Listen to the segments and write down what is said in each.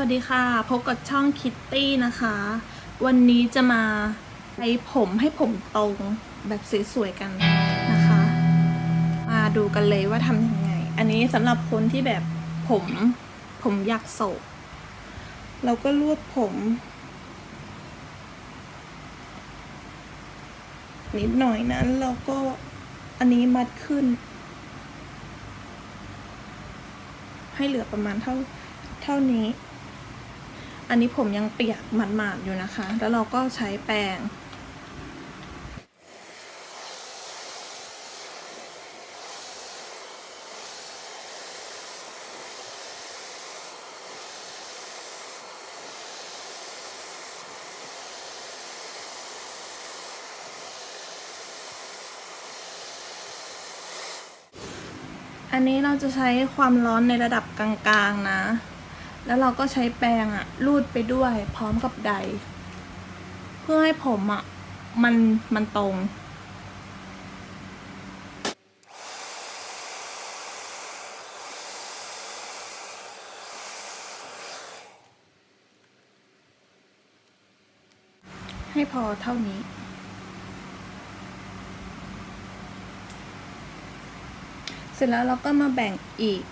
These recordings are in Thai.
วัสดีค่ะ พบกับช่องคิตตี้นะคะ วันนี้จะมาใช้ผมให้ผมตรงแบบสวยๆกันนะคะ มาดูกันเลยว่าทำยังไง อันนี้สำหรับคนที่แบบผมผมอยากโศกเราก็รวบผม นิดหน่อยนั้นเราก็อันนี้มัดขึ้น ให้เหลือประมาณเท่าเท่านี้ อันนี้ผมยังเปียกหมาดๆอยู่นะคะ แล้วเราก็ใช้แปรงอันนี้เราจะใช้ความร้อนในระดับกลางๆนะ แล้วเราก็ใช้แปรงอะรูดไปด้วยพร้อมกับใด เพื่อให้ผมอะมันมันตรงให้พอเท่านี้ เสร็จแล้วเราก็มาแบ่งอีก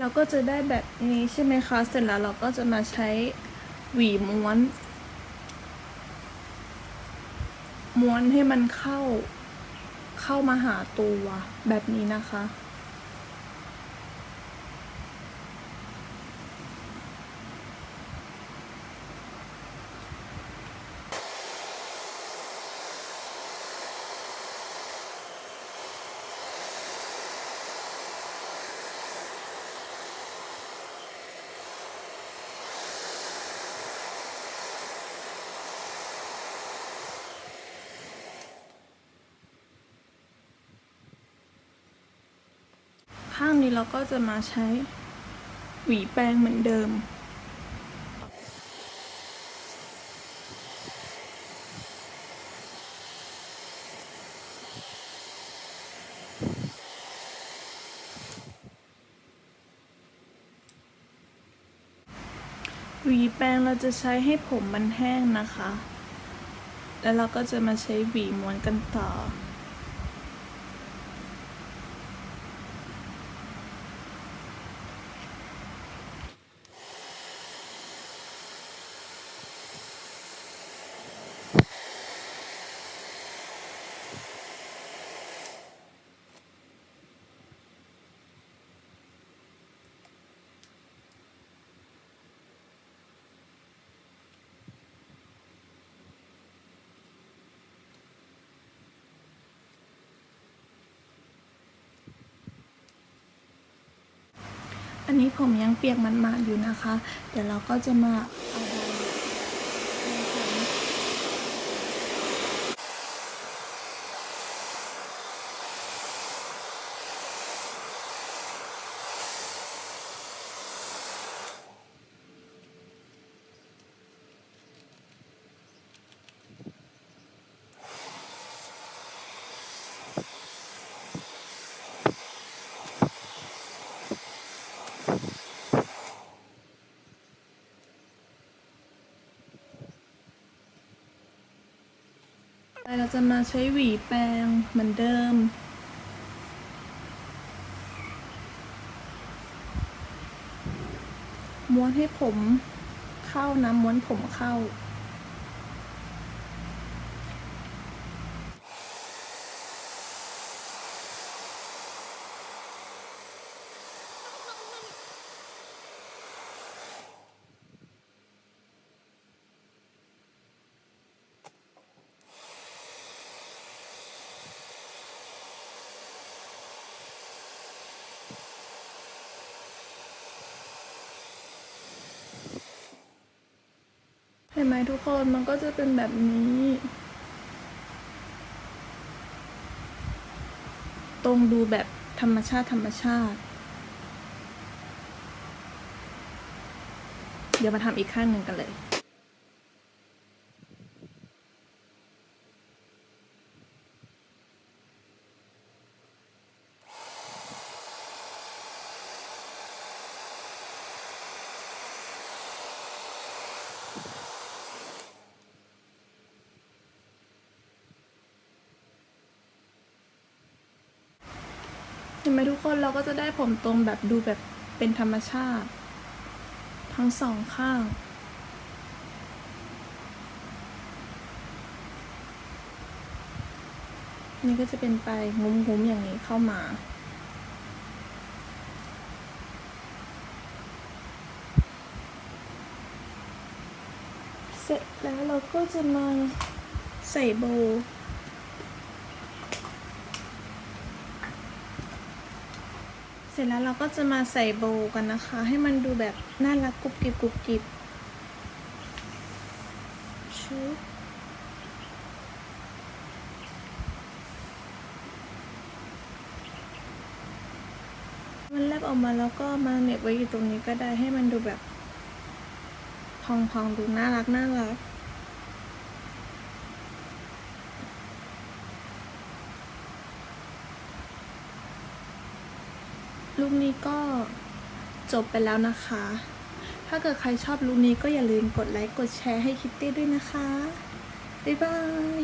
เราก็จะได้แบบนี้ใช่ไหมคะ เสร็จแล้วเราก็จะมาใช้หวีม้วน ม้วนให้มันเข้าเข้ามาหาตัวแบบนี้นะคะ เราก็จะมาใช้หวีแปรงเหมือนเดิมหวีแปรงเราจะใช้ให้ผมมันแห้งนะคะ แล้วเราก็จะมาใช้หวีม้วนกันต่อ อันนี้ผมยังเปียกมันๆอยู่นะคะ เดี๋ยวเราก็จะมาเอา จะมาใช้หวีแปรงเหมือนเดิม ม้วนให้ผมเข้านะม้วนผมเข้า ห็นไหมทุกคนมันก็จะเป็นแบบนี้ ตรงดูแบบธรรมชาติธรรมชาติ เดี๋ยวมาทำอีกข้างหนึ่งกันเลย ห็นไหมทุกคนเราก็จะได้ผมตรงแบบดูแบบเป็นธรรมชาติ ทั้งสองข้างนี่ก็จะเป็นไปงุ้มๆอย่างนี้เข้ามา เสร็จแล้วเราก็จะมาใส่โบว์เส ร็จแล้วเราก็จะมาใส่โบกันนะคะ ให้มันดูแบบน่ารักกรุบกริบกรุบกริบชุบมันแลบออกมาแล้วก็มาเน็บไว้อยู่ตรงนี้ก็ได้ให้มันดูแบบพองๆดูน่ารักน่ารัก ลูกนี้ก็จบไปแล้วนะคะ ถ้าเกิดใครชอบลูกนี้ก็อย่าลืมกดไลค์ กดแชร์ให้คิตตี้ด้วยนะคะ บ๊ายบาย